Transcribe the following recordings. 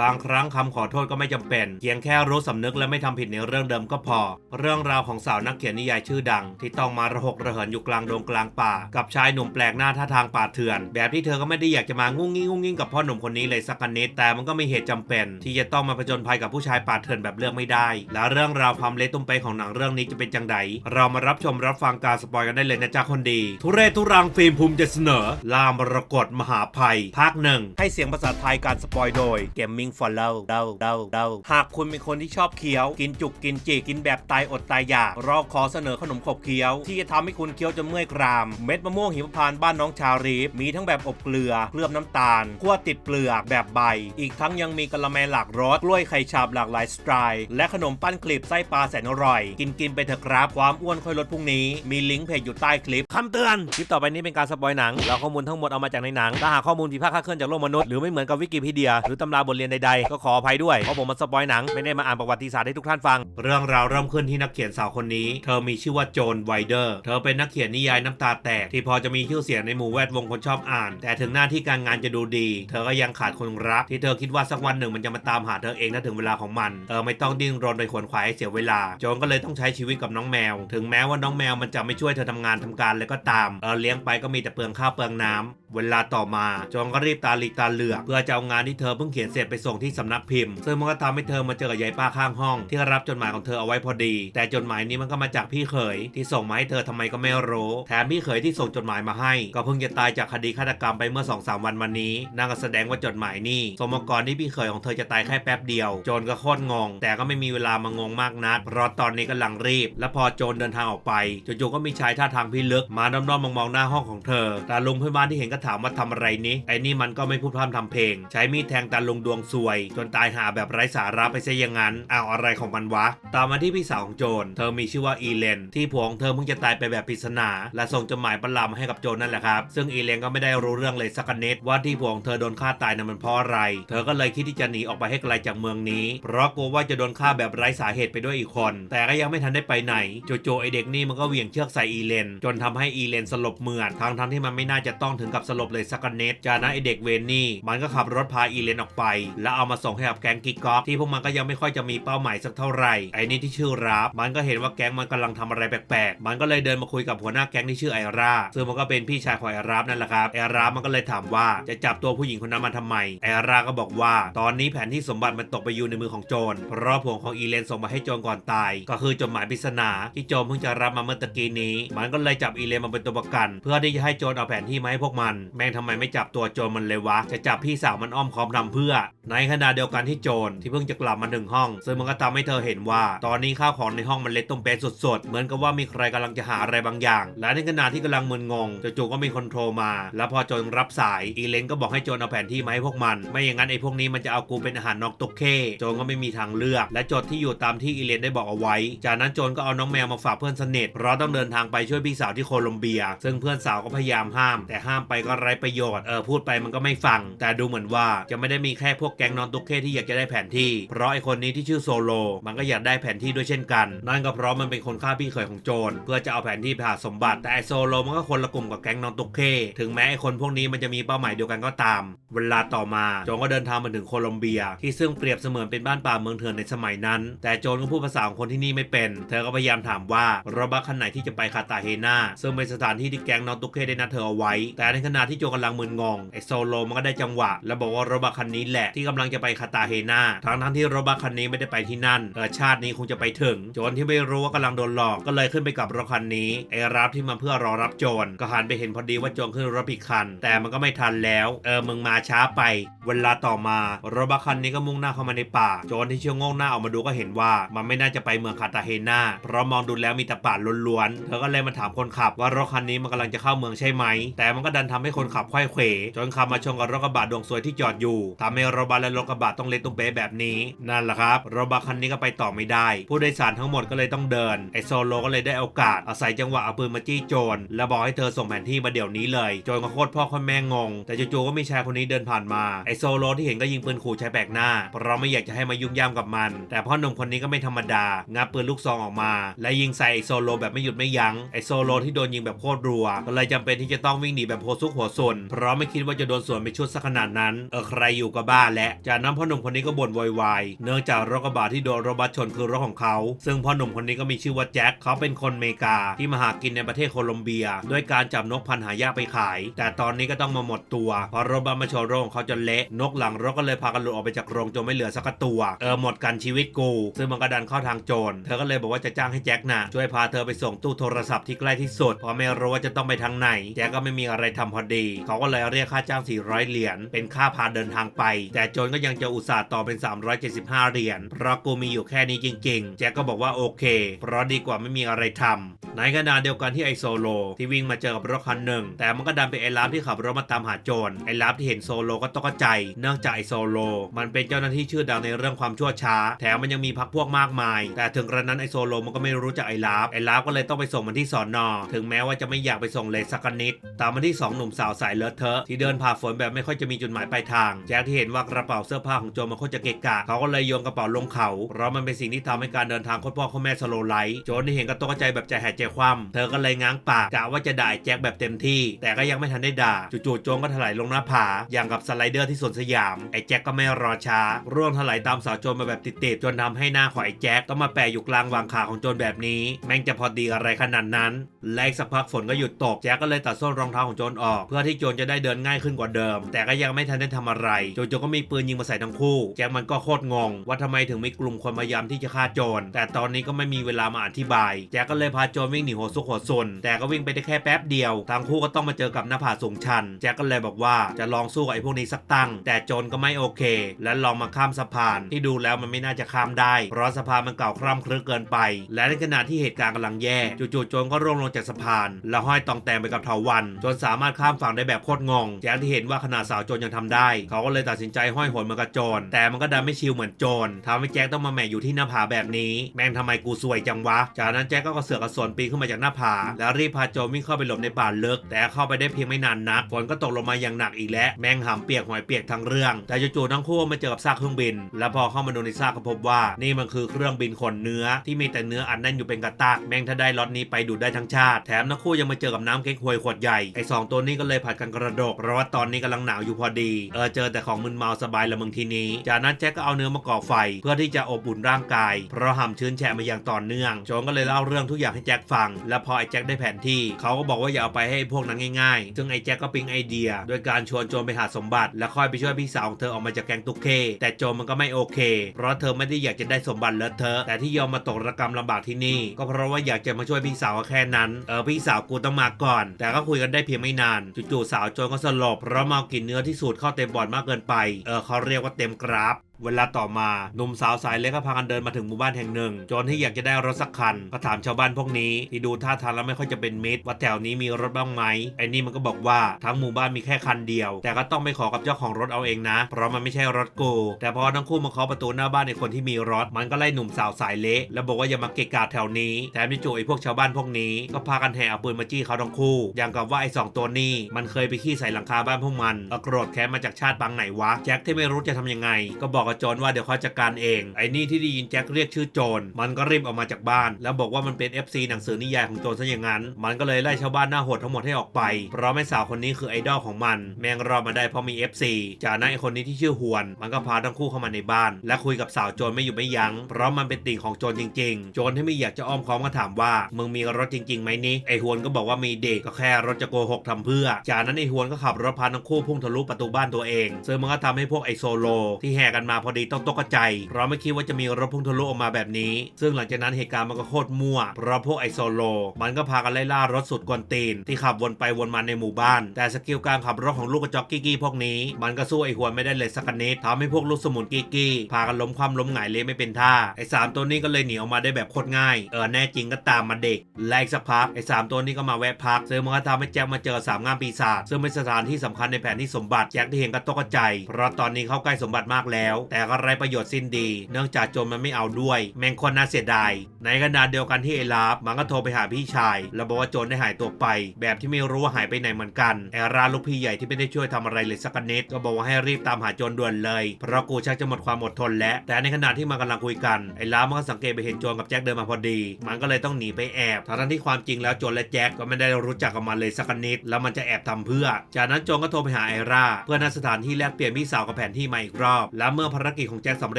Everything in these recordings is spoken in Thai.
บางครั้งคำขอโทษก็ไม่จำเป็นเพียงแค่รู้สำนึกและไม่ทำผิดในเรื่องเดิมก็พอ เรื่องราวของสาวนักเขียนนิยายชื่อดัง ที่ต้องมาระหกระเหินอยู่กลางดงกลางป่า กับชายหนุ่มแปลกหน้าท่าทางป่าเถื่อน แบบที่เธอก็ไม่ได้อยากจะมางุ้งงิ้งงุ้งงิ้งกับพ่อหนุ่มคนนี้เลยสักนิดแต่มันก็มีเหตุจำเป็น ที่จะต้องมาผจญภัยกับผู้ชายป่าเถื่อนแบบเลือกไม่ได้ แล้วเรื่องราวความเละตุ้มไปของหนังเรื่องนี้จะเป็นจังไดเรามารับชมรับฟังการสปอยกันได้เลยนะจ๊ะคนดี ทุเรศทุรังฟิล์มภูมิจะเสนอ ลามรกตมหาภัย ภาคหนึ่งให้เสียงภาษาไทยการสปอยโดย Gaming for Love เดาเดาเดาหากคุณเป็นคนที่ชอบเคี้ยว กินจุกกินจีกินแบบตายอดตายอยากเราขอเสนอขนมขบเคี้ยว ที่จะทำให้คุณเคี้ยวจนเมื่อยกราม เม็ดมะม่วงหิมพานต์บ้านน้องชารีฟมีทั้งแบบอบเกลือเคลือบน้ำตาลคั่วติดเปลือกแบบใบ อีกทั้งยังมีกะละแมหลากรสกล้วยไข่ฉาบหลากหลายสไตล์และขนมปั้นคลิปไส้ปลาแสนอร่อย กินกินไปเถอะครับความอ้วนค่อยลดพรุ่งนี้ มีลิงก์เพจอยู่ใต้คลิปคำเตือนคลิปต่อไปนี้เป็นการสปอยหนังเราข้อมูลทั้งหมดเอามาจากในหนังถ้าหาข้อมูลผิดพลาดคลาดเคลื่อนจากโลกมนุษย์หรือไม่เหมือนกับวิกิพีเดีย หรือตำราบทเรียนใดๆ ก็ขออภัยด้วย เพราะผมมาสปอยหนัง ไม่ได้มาอ่านประวัติศาสตร์ให้ทุกท่านฟัง เรื่องราวเริ่มขึ้นที่นักเขียนสาวคนนี้ เธอมีชื่อว่าโจนไวเดอร์ เธอเป็นนักเขียนนิยายน้ำตาแตก ที่พอจะมีชื่อเสียงในหมู่แวดวงคนชอบอ่าน แต่ถึงหน้าที่การงานจะดูดี เธอก็ยังขาดคนรัก ที่เธอคิดว่าสักวันหนึ่งมันจะมาตามหาเธอเองถ้าถึงเวลาของมัน เธอไม่ต้องดิ้นรนไปขวนขวายให้เสียเวลา โจนก็เลยต้องใช้ชีวิตกับน้องแมว ถึงแม้ว่าน้องแมวมันจะไม่ช่วยเธอทำงานทำการเลยก็ตามเออเลี้ยงไปก็มีแต่เปลืองข้าวเปลืองน้ำเวลาต่อมา โจนก็รีบตาลีตาเหลือกเพื่อจะเอางานที่เธอเพิ่งเขียนเสร็จไปส่งที่สำนักพิมพ์ ซึ่งมันก็ทำให้เธอมาเจอกับยายป้าข้างห้อง ที่รับจดหมายของเธอเอาไว้พอดี แต่จดหมายนี้มันก็มาจากพี่เขย ที่ส่งมาให้เธอทำไมก็ไม่รู้ แถมพี่เขยที่ส่งจดหมายมาให้ ก็เพิ่งจะตายจากคดีฆาตกรรมไปเมื่อ2อสวันวันนี้นางก็แสดงว่าจดหมายนี่สมกรที่พี่เขยของเธอจะตายแค่แป๊บเดียว โจนก็โคตรงง แต่ก็ไม่มีเวลามางงมากนักเพราะตอนนี้กำลังรีบ และพอโจนเดินทางออกไปจู่ๆก็มีชายท่าทางพิลึกมาด้อมๆมองๆหน้าห้องของเธอตาลุงเพื่อนบ้านที่เห็นก็ถามว่าทำอะไรนี้ไอ้นี่มันก็ไม่พูดพร่ำทำเพลง ใช้มีดแทงตาลุงดวงซวย จนตายหาแบบไร้สาระไปซะอย่างนั้นอ้าวอะไรของมันวะ ตามมาที่พี่สาวของโจน เธอมีชื่อว่าอีเลน ที่ผัวของเธอเพิ่งจะตายไปแบบปริศนา และส่งจดหมายประลามาให้กับโจนนั่นแหละครับ ซึ่งอีเลนก็ไม่ได้รู้เรื่องเลยสักนิดว่าที่ผัวของเธอโดนฆ่าตายนั้นมันเพราะอะไร เธอก็เลยคิดที่จะหนีออกไปให้ไกลจากเมืองนี้ เพราะกลัวว่าจะโดนฆ่าแบบไร้สาเหตุไปด้วยอีกคน แต่ก็ยังไม่ทันได้ไปไหนโจู่ๆไอเด็กนี่มันก็เหวี่ยงเชือกใส่อีเลน จนทำให้อีเลนสลบเหมือดทั้งทั้งที่มันไม่น่าจะต้องถึงกับสลบเลยสักนิดจากนั้นไอเด็กเวนนี่มันก็ขับรถพาอีเลนออกไปแล้วเอามาส่งให้กับแก๊งกิกก๊อฟที่พวกมันก็ยังไม่ค่อยจะมีเป้าหมายสักเท่าไหร่ไอ้นี่ที่ชื่อราฟมันก็เห็นว่าแก๊งมันกำลังทำอะไรแปลกๆ มันก็เลยเดินมาคุยกับหัวหน้าแก๊งที่ชื่อไอราซึ่งมันก็เป็นพี่ชายของไอราฟนั่นแหละครับไอรามันก็เลยถามว่าจะจับตัวผู้หญิงคนนั้นมาทำไมไอราก็บอกว่า ตอนนี้แผนที่สมบัติมันตกไปอยู่ในมือของโจรเพราะผวงของอีเลนส่งมาให้โจรก่อนตาย ก็คือจดหมายปริศนาที่โจรเพิ่งจะรับมาเมื่อตะกี้นี้ มันก็เลยจับอีเลนมาเป็นตัวประกัน เพื่อที่จะให้โจรเอาแผนที่มาให้พวกมัน แม่งทำไมไม่จับตัวโจรมันเลยวะจะจับพี่สาวมันอ้อมค้อมทำเพื่อในขณะเดียวกันที่โจรที่เพิ่งจะกลับมาถึงห้อง ซึ่งมันก็ทำให้เธอเห็นว่า ตอนนี้ข้าวของในห้องมันเละตุ้มเป๊ะสุดๆ เหมือนกับว่ามีใครกำลังจะหาอะไรบางอย่าง และในขณะที่กำลังมึนงงจู่ๆก็มีคนโทรมา แล้วพอโจรรับสายอีเลนก็บอกให้โจรเอาแผนที่มาให้พวกมัน ไม่อย่างนั้นไอ้พวกนี้มันจะเอากูเป็นอาหารนอกตกเข้โจรก็ไม่มีทางเลือก และจทย์ที่อยู่ตามที่อีเลนได้บอกเอาไว้ จากนั้นโจรก็เอาน้องแมวมาฝากเพื่อนสนิทเพราะต้องเดินทางไปช่วยพี่สาวที่โคลอมเบีย ซึ่งเพื่อนสาวก็พยายามห้าม แต่ห้ามไปก็ไร้ประโยชน์เออพูดไปมันก็ไม่ฟัง แต่ดูเหมือนว่าจะไม่ได้มีแค่พวกแก๊งนอนตุกเข้ที่อยากจะได้แผนที่ เพราะไอคนนี้ที่ชื่อโซโล มันก็อยากได้แผนที่ด้วยเช่นกัน นั่นก็เพราะมันเป็นคนฆ่าพี่เขยของโจรเพื่อจะเอาแผนที่ไปหาสมบัติ แต่ไอโซโลมันก็คนละกลุ่มกับแก๊งนอนตุกเข้ถึงแม้ไอคนพวกนี้มันจะมีเป้าหมายเดียวกันก็ตาม เวลาต่อมาโจรก็เดินทางมาถึงโคลอมเบีย ที่ซึ่งเปรียบเสมือนเป็นบ้านป่าเมืองเถื่อนในสมัยนั้น แต่โจรก็พูดภาษาของคนที่นี่ไม่เป็น เธอก็พยายามถามว่ารถบัสคันไหนที่จะไปคาตาเฮนาซึ่งเป็นสถานที่ที่แก๊งนอนตุกเข้ได้นัดเธอเอาไว้ แต่ในขณะที่โจรกำลังมึนงงไอโซโลมันก็ได้จังหวะ แล้วบอกว่ารถบัสคันนี้แหละทกำลังจะไปคาตาเฮนาทั้งทั้งที่รถบัสคันนี้ไม่ได้ไปที่นั่นเออชาตินี้คงจะไปถึง โจรที่ไม่รู้ว่ากำลังโดนหลอกก็เลยขึ้นไปกับรถคันนี้ไอรับที่มาเพื่อรอรับโจรก็หันไปเห็นพอดีว่าโจรขึ้นรถผิดคัน แต่มันก็ไม่ทันแล้วเออมึงมาช้าไป เวลาต่อมารถบัสคันนี้ก็มุ่งหน้าเข้ามาในป่า โจรที่เชี่ยวงงหน้าออกมาดูก็เห็นว่ามันไม่น่าจะไปเมืองคาตาเฮนาเพราะมองดูแล้วมีแต่ป่าล้วนๆเธอก็เลยมาถามคนขับว่ารถคันนี้มันกำลังจะเข้าเมืองใช่ไหม แต่มันก็ดันทำให้คนขับไข้เขวจนขับมาชนกับรถกระบะดวงสวยที่จอดอยู่ทำให้รถบัสและรถกระบะต้องเละตุ้มเป๊ะแบบนี้นั่นแหละครับรถบัสคันนี้ก็ไปต่อไม่ได้ ผู้โดยสารทั้งหมดก็เลยต้องเดินไอโซโลก็เลยได้โอกาสอาศัยจังหวะเอาปืนมาจี้โจรแล้วบอกให้เธอส่งแผนที่มาเดี๋ยวนี้เลยโจรก็โคตรพ่อโคตรแม่งง แต่จู่ๆก็มีชายคนนี้เดินผ่านมาไอโซโลที่เห็นก็ยิงปืนขู่ชายแปลกหน้าเพราะไม่อยากจะให้มายุ่งย่ามกับมัน แต่พ่อหนุ่มคนนี้ก็ไม่ธรรมดางับปืนลูกซองออกมา และยิงใส่ไอโซโลแบบไม่หยุดไม่ยั้งไอโซโลที่โดนยิงแบบโคตรรัวก็เลยจำเป็นที่จะต้องวิ่งหนีแบบโพซุกหัวซนเพราะไม่คิดว่าจะโดนสวนไปชุดสักขนาดนั้นเออใครอยู่ก็บ้าแล้วแล้วจากนั้นพ่อหนุ่มคนนี้ก็บ่นโวยวายเนื่องจากรถกระบะที่โดนรถบัสชนคือรถของเขา ซึ่งพ่อหนุ่มคนนี้ก็มีชื่อว่าแจ็คเขาเป็นคนเมกาที่มาหากินในประเทศโคลอมเบีย ด้วยการจับนกพันธุ์หายากไปขาย แต่ตอนนี้ก็ต้องมาหมดตัวเพราะรถบัสมาชนรถของเขาจนเละนกหลังรถก็เลยพากันหลุดออกไปจากโรงจนไม่เหลือสักตัว เออหมดกันชีวิตกู ซึ่งมันก็ดันเข้าทางโจรเธอก็เลยบอกว่าจะจ้างให้แจ็คนะช่วยพาเธอไปส่งตู้โทรศัพท์ที่ใกล้ที่สุดเพราะไม่รู้ว่าจะต้องไปทางไหนแจ็คก็ไม่มีอะไรทำพอดี เขาก็เลยเรียกค่าจ้าง400เหรียญเป็นค่าพาเดินทางไป แต่จรก็ยังจะอุตส่าห์ต่อเป็น 375 เหรียญเพราะกูมีอยู่แค่นี้จริง ๆ แจ็คก็บอกว่าโอเค เพราะดีกว่าไม่มีอะไรทำในขณะเดียวกันที่ไอโซโล ที่วิ่งมาเจอกับรถคันหนึ่ง แต่มันก็ดันเป็นไอลาฟที่ขับรถมาตามหาโจรไอลาฟที่เห็นโซโลก็ตกใจ เนื่องจากไอโซโล มันเป็นเจ้าหน้าที่ชื่อดังในเรื่องความชั่วช้า แถมมันยังมีพักพวกมากมาย แต่ถึงกระนั้นไอโซโลมันก็ไม่รู้จักไอลาฟไอลาฟก็เลยต้องไปส่งมันที่สอนอถึงแม้ว่าจะไม่อยากไปส่งเลยสักนิดตามมาที่สองหนุ่มสาวสายเลอะเทอะที่เดินผ่าฝนแบบไม่ค่อยจะมีจุดหมายปลายทางแจ็คที่เห็นว่ากระเป๋าเสื้อผ้าของโจมันโคตรจะเกะกะ เขาก็เลยโยนกระเป๋าลงเขา เพราะมันเป็นสิ่งที่ทำให้การเดินทางโคตรพ่อโคตรแม่สโลไลท์โจรที่เห็นก็ตกใจแบบใจแหายใจคว่ำเธอก็เลยง้างปากกะว่าจะด่าไอ้แจ็คแบบเต็มที่ แต่ก็ยังไม่ทันได้ด่าจู่ๆโจรก็ถลายลงหน้าผา อย่างกับสไลเดอร์ที่สวนสยามไอ้แจ็คก็ไม่รอช้า ร่วงถลายตามสาวโจรมาแบบติดๆจนทำให้หน้าของไอ้แจ็คต้องมาแปะอยู่กลางวางขาของโจรแบบนี้แม่งจะพอดีอะไรขนาดนั้นและอีกสักพักฝนก็หยุดตกแจ็คก็เลยตัดส้นรองเท้าของโจรออก เพื่อที่โจจะได้เดินง่ายขึ้นกว่าเดิม แต่ก็ยังไม่ทันได้ทำอะไรโจรก็มีปืนยิงมาใส่ทั้งคู่ แจ็คมันก็โคตรงง ว่าทำไมถึงมีกลุ่มคนพยายามที่จะฆ่าโจร แต่ตอนนี้ก็ไม่มีเวลามาอธิบาย แจ็คก็เลยพาโจรวิ่งหนีหัวซุกหัวซน แต่ก็วิ่งไปได้แค่แป๊บเดียว ทั้งคู่ก็ต้องมาเจอกับหน้าผาสูงชัน แจ็คก็เลยบอกว่าจะลองสู้กับไอ้พวกนี้สักตั้ง แต่โจรก็ไม่โอเค และลองมาข้ามสะพานที่ดูแล้วมันไม่น่าจะข้ามได้ เพราะสะพานมันเก่าคร่ำครึเกินไป และในขณะที่เหตุการณ์กำลังแย่จู่ๆโจรก็ร่วงลงจากสะพาน แล้วห้อยตองแตงไปกับเถาวันจนสามารถข้ามฝั่งได้แบบโคตรงงแจ็คที่เห็นว่าขนาดสาวโจรยังทำได้ เขาก็เลยตัดสินใจห้อยโหนมากระจรแต่มันก็ดันไม่ชิลเหมือนโจรทำให้แจ็คต้องมาแหมกอยู่ที่หน้าผาแบบนี้ แม่งทำไมกูซวยจังวะ จากนั้นแจ็คก็กระเสือกกระสนปีนขึ้นมาจากหน้าผา แล้วรีบพาโจวิ่งเข้าไปหลบในป่าลึก แต่เข้าไปได้เพียงไม่นานนักฝนก็ตกลงมาอย่างหนักอีกแล้วแม่งหำเปียกหอยเปียกทั้งเรื่อง แต่จู่ๆทั้งคู่มาเจอกับซากเครื่องบิน แล้วพอเข้ามาดูในซากก็พบว่า นี่มันคือเครื่องบินขนเนื้อที่มีแต่เนื้ออัดแน่นอยู่เป็นกระตากแม่งถ้าได้ล็อตนี้ไปดูดได้ทั้งชาติแถมทั้งคู่ยังมาเจอกับน้ำเก๊กฮวยขวดใหญ่ไอ้สองตัวนี้ก็เลยผัดกันกระดกเพราะว่าตอนนี้กำลังหนาวอยู่พอดีเออเจอแต่ของมึนเมาสบายละมึงทีนี้ จากนั้นแจ็คก็เอาเนื้อมาก่อไฟ เพื่อที่จะอบอุ่นร่างกาย เพราะห่ำชื้นแฉะมาอย่างต่อเนื่องโจงก็เลยเล่าเรื่องทุกอย่างให้แจ็คฟัง และพอไอ้แจ็คได้แผนที่เขาก็บอกว่าอย่าเอาไปให้พวกนั้นง่ายๆ ซึ่งไอ้แจ็คก็ปิ๊งไอเดีย โดยการชวนโจรไปหาสมบัติ และค่อยไปช่วยพี่สาวของเธอออกมาจากแกงตุกเค แต่โจมันก็ไม่โอเค เพราะเธอไม่ได้อยากจะได้สมบัติเลอะเทอะแต่ที่ยอมมาตกระกรรมลำบากที่นี่ ก็เพราะว่าอยากจะมาช่วยพี่สาวแค่นั้นเออพี่สาวกูต้องมาก่อน แต่ก็คุยกันได้เพียงไม่นานจู่ๆสาวโจก็สลบเพราะเมากินเนื้อที่สูดเข้าเต็มบอดมากเกินไปเออเขาเรียกว่าเต็มกราฟ เวลาต่อมาหนุ่มสาวสายเล็กก็พากันเดินมาถึงหมู่บ้านแห่งหนึ่งจรที่อยากจะได้รถสักคันก็ถามชาวบ้านพวกนี้ที่ดูท่าทางแล้วไม่ค่อยจะเป็นมิตรว่าแถวนี้มีรถบ้างไหมไอ้นี่มันก็บอกว่าทั้งหมู่บ้านมีแค่คันเดียว แต่ก็ต้องไปขอกับเจ้าของรถเอาเองนะ เพราะมันไม่ใช่รถกูแต่พอทั้งคู่มาเคาะประตูหน้าบ้านในคนที่มีรถ มันก็ไล่หนุ่มสาวสายเละแล้วบอกว่าอย่ามาเกะกะแถวนี้แถมจู่ไอ้พวกชาวบ้านพวกนี้ก็พากันแห่เอาปืนมาจี้เขาทั้งคู่ อย่างกับว่าไอ้สองตัวนี้มันเคยไปขี้ใส่หลังคาบ้านพวกมันโกรธแค้นมาจากชาติปางไหนวะแจ็คที่ไม่รู้จะทำยังไง ก็บอกกับโจรว่าเดี๋ยวเขาจัดการเอง ไอ้นี่ที่ได้ยินแจ็คเรียกชื่อโจรมันก็รีบออกมาจากบ้าน แล้วบอกว่ามันเป็น FC หนังสือนิยายของโจรซะอย่างนั้น มันก็เลยไล่ชาวบ้านหน้าโหดทั้งหมดให้ออกไป เพราะแม่สาวคนนี้คือไอดอลของมัน แมงรอมาได้เพราะมี FC จากนั้นไอคนนี้ที่ชื่อฮวน มันก็พาทั้งคู่เข้ามาในบ้าน และคุยกับสาวโจรไม่อยู่ไม่ยัง้ง เพราะมันเป็นติ่งของโจรจริง ๆ โจรที่ไม่อยากจะอ้อมค้อมก็ถามว่ามึงมีรถจริงๆไหมนี่ไอฮวนก็บอกว่ามีเด็กก็แค่รถจะโกหกทำเพื่อ จากนั้นไอฮวนก็ขับรถพาทั้งคู่พุ่งทะลุประตูบ้านตัวเองซึ่งมันก็ทำให้พวกไอโซโลที่แห่กันมาพอดีต้องตกใจเพราะไม่คิดว่าจะมีรถพุ่งทะลุออกมาแบบนี้ ซึ่งหลังจากนั้นเหตุการณ์มันก็โคตรมั่ว เพราะพวกไอโซโล มันก็พากันไล่ล่ารถสุดกวนตีน ที่ขับวนไปวนมาในหมู่บ้าน แต่สกิลการขับรถของลูกกระจอกกี้กี้พวกนี้ มันก็สู้ไอหัวไม่ได้เลยสักนิดทำให้พวกลูกสมุนกี้กี้พากันล้มความล้มหงายเละไม่เป็นท่าไอสามตัวนี้ก็เลยหนีออกมาได้แบบโคตรง่ายเออแน่จริงก็ตามมาเด็กแลกสักพักไอสามตัวนี้ก็มาแวะพักซึ่งมันก็ทำให้แจ็คมาเจอสามงามปีศาจซึ่งเป็นสถานที่สำคัญในแผนที่สมบัติแจ็คที่เห็นก็ตกใจเพราะตอนนี้เข้าใกล้สมบัติมากแล้วแต่ก็ไรประโยชน์สิ้นดี เนื่องจากโจรมันไม่เอาด้วย แมงคนน่าเสียดาย ในขณะเดียวกันที่ไอ้ลาฟมันก็โทรไปหาพี่ชายแล้วบอกว่าโจรได้หายตัวไป แบบที่ไม่รู้ว่าหายไปไหนเหมือนกันแอราลูกพี่ใหญ่ที่ไม่ได้ช่วยทำอะไรเลยสักนิดก็บอกว่าให้รีบตามหาโจรด่วนเลย เพราะกูชักจะหมดความอดทนแล้ว แต่ในขณะที่มันกำลังคุยกันไอ้ลาฟมันก็สังเกตไปเห็นโจรกับแจ็คเดินมาพอดี มันก็เลยต้องหนีไปแอบทั้งที่ความจริงแล้วโจรและแจ็คก็ไม่ได้รู้จักกันมาเลยสักนิด แล้วมันจะแอบทำเพื่อ จากนั้นโจรก็โทรไปหาไอราเพื่อนัดสถานที่แลกเปลี่ยนพี่สาวกับแผนที่มาอีกรอบ และเมื่อภารกิจของแจ็คสำเ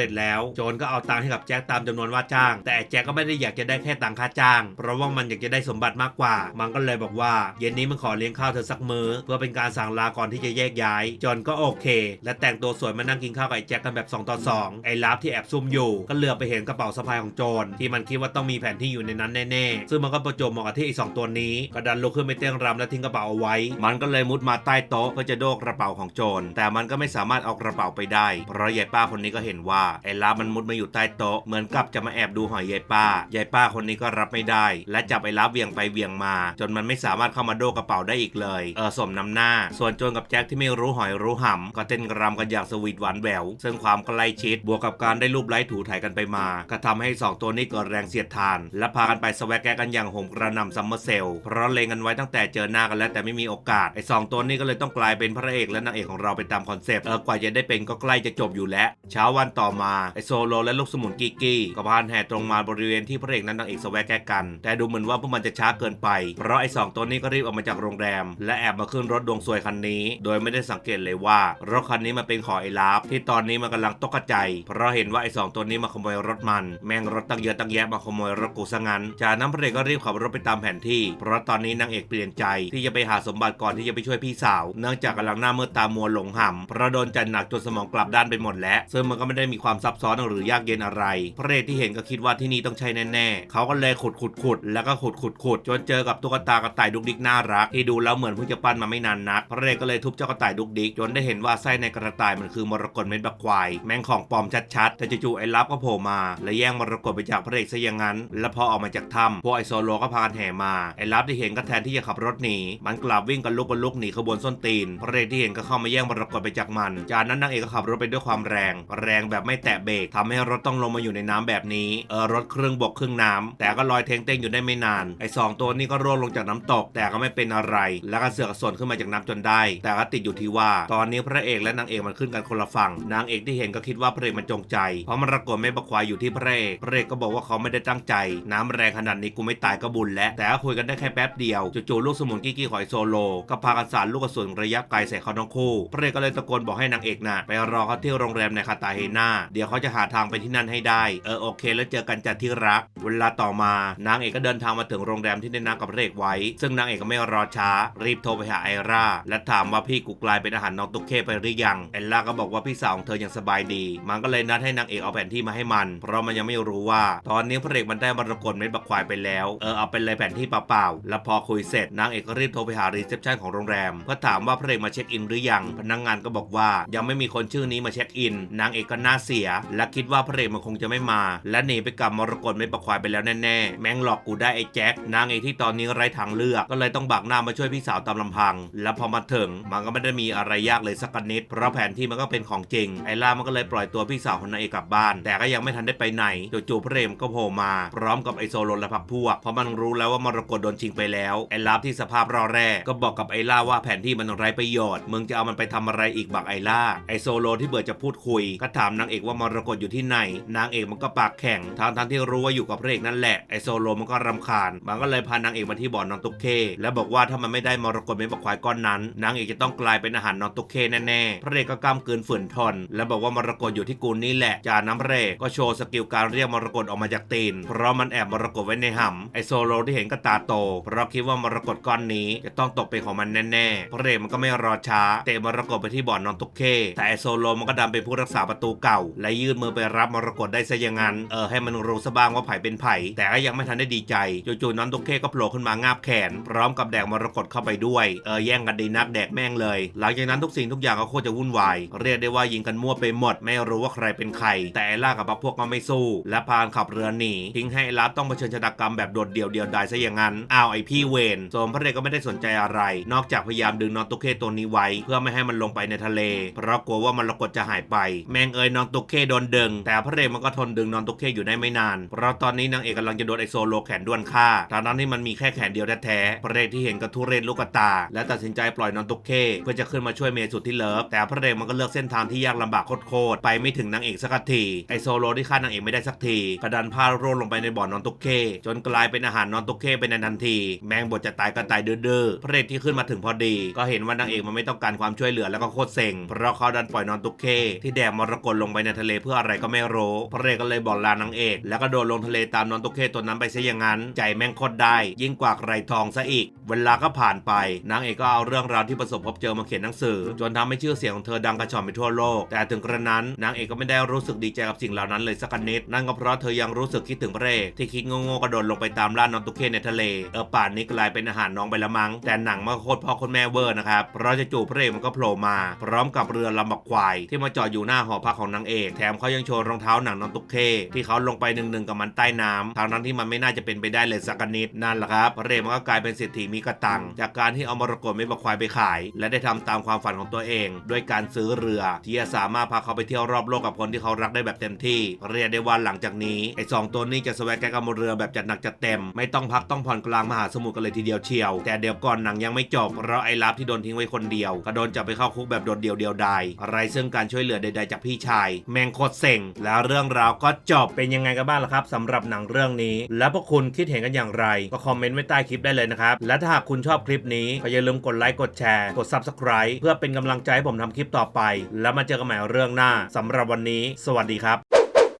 ร็จแล้ว โจรก็เอาตังค์ให้กับแจ็คตามจำนวนว่าจ้าง แต่แจ็คก็ไม่ได้อยากจะได้แค่ตังค่าจ้าง เพราะว่ามันอยากจะได้สมบัติมากกว่า มันก็เลยบอกว่า เย็นนี้มันขอเลี้ยงข้าวเธอสักมื้อ เพื่อเป็นการสั่งลาก่อนที่จะแยกย้ายโจรก็โอเค และแต่งตัวสวยมานั่งกินข้าวกับไอ้แจ็คกันแบบ2ต่อ2ไอ้ลาฟที่แอบซุ่มอยู่ ก็เลือไปเห็นกระเป๋าสะพายของโจรที่มันคิดว่าต้องมีแผนที่อยู่ในนั้นแน่ๆซึ่งมันก็ประจวบเหมาะกับที่ไอ้สองตัวนี้ก็ดันลุกขึ้นไปเต้นรำและทิ้งกระเป๋าเอาไว้ มันก็เลยมุดมาใต้โต๊ะเพื่อจะโดกกระเป๋าของโจรแต่มันก็ไม่สามารถเอากระเป๋าไปได้เพราะยายป้าคนนี้ก็เห็นว่าไอ้ลาฟมันมุดมาอยู่ใต้โต๊ะเหมือนกับจะมาแอบดูหอยยายป้ายายป้าคนนี้ก็รับไม่ได้ และจับไอ้ลาฟเวียงไปเวียงมา จนมันไม่สามารถเข้ามาโดกกระเป๋าได้อีกเลยเออสมน้ำหน้า ส่วนโจรกับแจ็คที่ไม่รู้หอยรู้หำก็เต้นรำกันอย่างสวีทหวานแหววซึ่งความใกล้ชิดบวกกับการได้รูปไล้ถูถ่ายกันไปมาก็ทำให้สองตัวนี้เกิดแรงเสียดทาน และพากันไปสวกแกกันอย่างโหมกระนำซัมเมอร์เซลเพราะเลงกันไว้ตั้งแต่เจอหน้ากันแล้วแต่ไม่มีโอกาสไอ้สองตัวนี้ก็เลยต้องกลายเป็นพระเอกและนางเอกของเราไปตามคอนเซปต์เออกว่าจะได้เป็นก็ใกล้จะจบอยู่แล้วเช้าวันต่อมาไอโซโลและลูกสมุนกิกกี้ก็พานแห่ตรงมาบริเวณที่พระเอกและนางเอกสแวกแกกกัน แต่ดูเหมือนว่าพวกมันจะช้าเกินไป เพราะไอสองตัวนี้ก็รีบออกมาจากโรงแรม และแอบมาขึ้นรถดวงสวยคันนี้ โดยไม่ได้สังเกตเลยว่ารถคันนี้มันเป็นของไอลาฟที่ตอนนี้มันกำลังตกใจ เพราะเห็นว่าไอสองตัวนี้มาขโมยรถมัน แม่งรถตั้งเยอะตั้งแยะมาขโมยรถกูซะงั้น จากนั้นพระเอกก็รีบขับรถไปตามแผนที่ เพราะตอนนี้นางเอกเปลี่ยนใจที่จะไปหาสมบัติก่อนที่จะไปช่วยพี่สาว เนื่องจากกำลังหน้ามืดตามัวหลงห่ำเพราะโดนจัดหนักจนสมองกลับด้านไปหมดแล้วซึ่งมันก็ไม่ได้มีความซับซ้อนหรือยากเย็นอะไร พระเอกที่เห็นก็คิดว่าที่นี่ต้องใช่แน่ๆ เขาก็เลยขุดขุดขุดแล้วก็ขุดขุดขุดจนเจอกับตุ๊กตากระต่ายดุกดิกน่ารัก ที่ดูแล้วเหมือนเพิ่งจะปั้นมาไม่นานนัก พระเอกก็เลยทุบเจ้ากระต่ายดุกดิกจนได้เห็นว่าไส้ในกระต่ายมันคือมรกตเม็ดบักควาย แม่งของปลอมชัดๆ แต่จู่ๆไอ้ลับก็โผล่มา และแย่งมรกตไปจากพระเอกซะอย่างนั้น แล้วพอออกมาจากถ้ำพวกไอโซโลก็พากันแห่มา ไอ้ลับที่เห็นก็แทนที่จะขับรถหนี มันกลับวิ่งกันลุกกันลุกหนีขบวนส้นตีน พระเอกที่เห็นก็เข้ามาแย่งมรกตไปจากมัน จากนั้นนางเอกก็ขับรถไปด้วยความแรงแรงแบบไม่แตะเบรกทำให้รถต้องลงมาอยู่ในน้ำแบบนี้เออรถครึ่งบกครึ่งน้ำแต่ก็ลอยเทงเต้งอยู่ได้ไม่นานไอ้สองตัวนี้ก็ร่วงลงจากน้ำตก แต่ก็ไม่เป็นอะไร แล้วก็เสือกสนขึ้นมาจากน้ำจนได้ แต่ก็ติดอยู่ที่ว่า ตอนนี้พระเอกและนางเอกมันขึ้นกันคนละฝั่งนางเอกที่เห็นก็คิดว่าพระเอกมันจงใจเพราะมันระกดไม่บักควายอยู่ที่พระเอกพระเอกก็บอกว่าเขาไม่ได้ตั้งใจ น้ำแรงขนาดนี้กูไม่ตายก็บุญแล้วแต่ก็คุยกันได้แค่แป๊บเดียวจู่ๆลูกสมุนกี้กี้ของไอโซโลก็พากันสาดลูกกระสุนระยะไกลใส่เขาทั้งคู่พระเอกก็เลยตะโกนบอกให้นางเอกน่ะไปรอเขาที่โรงแรมในคาตาเฮนาเดี๋ยวเขาจะหาทางไปที่นั่นให้ได้ เออโอเค แล้วเจอกันจัดที่รัก เวลาต่อมานางเอกก็เดินทางมาถึงโรงแรมที่ได้นัดกับพรเอกไว้ ซึ่งนางเอกก็ไม่รอช้า รีบโทรไปหาไอราและถามว่าพี่กูกลายเป็นอาหารน้องตุ๊กเคไปหรือยังไอราก็บอกว่าพี่สาวของเธอยังสบายดี มันก็เลยนัดให้นางเอกเอาแผนที่มาให้มัน เพราะมันยังไม่รู้ว่า ตอนนี้พระเอกมันได้มรกตเม็ดบักควายไปแล้ว เออเอาเป็นเลยแผนที่เปล่าๆแล้วพอคุยเสร็จนางเอกก็รีบโทรไปหารีเซพชันของโรงแรมเพื่อถามว่าพระเอกมาเช็คอินหรือยัง พนักงานก็บอกว่ายังไม่มีคนชื่อนี้มาเช็คอินนางเอกก็น่าเสีย และคิดว่าพระเอกมันคงจะไม่มา และหนีไปกับมรกตเม็ดบักควายไปแล้วแน่ๆ แม่งหลอกกูได้ไอ้แจ็คนางเอกที่ตอนนี้ไร้ทางเลือก ก็เลยต้องบักหน้ามาช่วยพี่สาวตามลำพัง แล้วพอมาถึงมันก็ไม่ได้มีอะไรยากเลยสักนิด เพราะแผนที่มันก็เป็นของจริง ไอ้ล่ามันก็เลยปล่อยตัวพี่สาวของนางเอกกลับบ้าน แต่ก็ยังไม่ทันได้ไปไหนจู่ๆพระเอกก็โผล่มา พร้อมกับไอโซโลและพักพวกเพราะมันรู้แล้วว่ามรกตโดนชิงไปแล้วไอ้ลาบที่สภาพรอแร่ก็บอกกับไอ้ล่าว่าแผนที่มันไร้ประโยชน์มึงจะเอามันไปทำอะไรอีกบักไอ้ล่าไอโซโลที่เบื่อจะพูดคุยก็ถามนางเอกว่ามรกตอยู่ที่ไหน นางเอกมันก็ปากแข็งทั้งทั้งที่รู้ว่าอยู่กับพระเอกนั่นแหละ ไอโซโลมันก็รำคาญ มันก็เลยพานางเอกมาที่บ่อนน้องตุ๊กเค แล้วบอกว่าถ้ามันไม่ได้มรกตเม็ดบักควายก้อนนั้น นางเอกจะต้องกลายเป็นอาหารน้องตุ๊กเคแน่ๆ พระเอกก็กล้ามเกินฝืนทน แล้วบอกว่ามรกตอยู่ที่กูนี่แหละ จาน้ำพระเอกก็โชว์สกิลการเรียกมรกตออกมาจากตีน เพราะมันแอบมรกตไว้ในหำไอโซโลที่เห็นก็ตาโต เพราะคิดว่ามรกตก้อนนี้จะต้องตกเป็นของมันแน่ๆ พระเอกมันก็ไม่รอช้าเตะมรกตไปที่บ่อนน้องตุ๊กเค แต่ไอโซโลมันก็ดันเป็นผู้รักษาประตูเก่า และยื่นมือไปรับมรกตได้ซะอย่างนั้นเออให้มันรู้ซะบ้างว่าไผ่เป็นไผ่แต่ก็ยังไม่ทันได้ดีใจจู่ๆน้องตุ๊กเคก็โผล่ขึ้นมางาบแขน พร้อมกับแดกมรกตเข้าไปด้วยเออแย่งกันดีนักแดกแม่งเลย หลังจากนั้นทุกสิ่งทุกอย่างก็โคตรจะวุ่นวายเรียกได้ว่ายิงกันมั่วไปหมดไม่รู้ว่าใครเป็นใคร แต่ไอ้ล่ากับพวกก็ไม่สู้ และพานขับเรือหนีทิ้งให้ไอ้ลับต้องเผชิญชะตากรรมแบบโดดเดี่ยวเดียวดายซะอย่างนั้นอ้าวไอพี่เวนโสมพระเอกก็ไม่ได้สนใจอะไร นอกจากพยายามดึงน้องตุ๊กเคตัวนี้ไว้ เพื่อไม่ให้มันลงไปในทะเล เพราะกลัวว่ามรกตจะหายไปแมงเอยนอนตุกเข้โดนดึง แต่พระเอกมันก็ทนดึงนอนตุกเข้อยู่ได้ไม่นาน เพราะตอนนี้นางเอกกำลังจะโดนไอโซโลแขนด้วนฆ่าทางนั้นที่มันมีแค่แขนเดียวแท้ๆพระเอกที่เห็นกระทุเรศลูกตา และตัดสินใจปล่อยนอนตุกเข้เพื่อจะขึ้นมาช่วยเมย์สุดที่เลิฟ แต่พระเอกมันก็เลือกเส้นทางที่ยากลำบากโคตรๆไปไม่ถึงนางเอกสักทีไอโซโลที่ฆ่านางเอกไม่ได้สักทีกระดันพาโรลงไปในบ่อนอนตุกเข้จนกลายเป็นอาหารนอนตุกเข้ไปในทันที แมงบดจะตายก็ตายดื้อๆพระเอกที่ขึ้นมาถึงพอดี ก็เห็นว่านางเอกมันไม่ต้องการความช่วยเหลือแล้วก็โคตรเซ็งเพราะเขาดันปล่อยนอนตุกเข้ที่แดกมรกตลงไปในทะเลเพื่ออะไรก็ไม่รู้พระเอกก็เลยบอกลานางเอก แล้วก็โดดลงทะเลตามน้อนตุกเข้ตัวนั้นไปซะอย่างนั้น ใจแม่งโคตรได้ ยิ่งกว่าไรทองซะอีก เวลาก็ผ่านไป นางเอกก็เอาเรื่องราวที่ประสบพบเจอมาเขียนหนังสือ จนทำให้ชื่อเสียงของเธอดังกระชอนไปทั่วโลก แต่ถึงกระนั้นนางเอกก็ไม่ได้รู้สึกดีใจกับสิ่งเหล่านั้นเลยสักนิดนั่นก็เพราะเธอยังรู้สึกคิดถึงพระเอกที่คิดโง่ๆกระโดดลงไปตามล่าน้อนตุกเข้ในทะเลเออป่านนี้กลายเป็นอาหารน้องไปละมั้งแต่หนังมันก็โคตรพ่อโคตรแม่เวอร์นะครับเพราะจะจู่พระเอกมันก็โผล่มา พร้อมกับเรือลำบักควายที่มาจอดอยู่หน้าหอพักของนางเอกแถมเขายังโชว์รองเท้าหนังนอนตุกเข้ที่เขาลงไปหนึ่งๆกับมันใต้น้ำทางนั้นที่มันไม่น่าจะเป็นไปได้เลยสักนิดนั่นแหละครับพระเอกมันก็กลายเป็นเศรษฐีมีกระตัง จากการที่เอามรกตไม่บักควายไปขาย และได้ทำตามความฝันของตัวเอง ด้วยการซื้อเรือ ที่จะสามารถพาเขาไปเที่ยวรอบโลกกับคนที่เขารักได้แบบเต็มที่ เรียกได้ว่าหลังจากนี้ไอ้สองตัวนี้จะสวกแกกับนเรือแบบจัดหนักจัดเต็ม ไม่ต้องพักต้องผ่อนกลางมหาสมุทรกันเลยทีเดียวเชียว แต่เดี๋ยวก่อนหนังยังไม่จบเพราะไอ้ลับที่โดนทิ้งไว้คนเดียวก็โดนจับไปเข้าคุกแบบโดดเดี่ยวเดียวดายอะไรซึ่งการช่วยเหลือใดจากพี่ชาย แมงโคตรเซ็งแล้วเรื่องราวก็จบเป็นยังไงกันบ้างล่ะครับสำหรับหนังเรื่องนี้ แล้วพวกคุณคิดเห็นกันอย่างไร ก็คอมเมนต์ไว้ใต้คลิปได้เลยนะครับ และถ้าหากคุณชอบคลิปนี้ก็อย่าลืมกดไลค์กดแชร์กด Subscribe เพื่อเป็นกำลังใจให้ผมทำคลิปต่อไป แล้วมาเจอกันใหม่เรื่องหน้าสำหรับวันนี้ สวัสดีครับ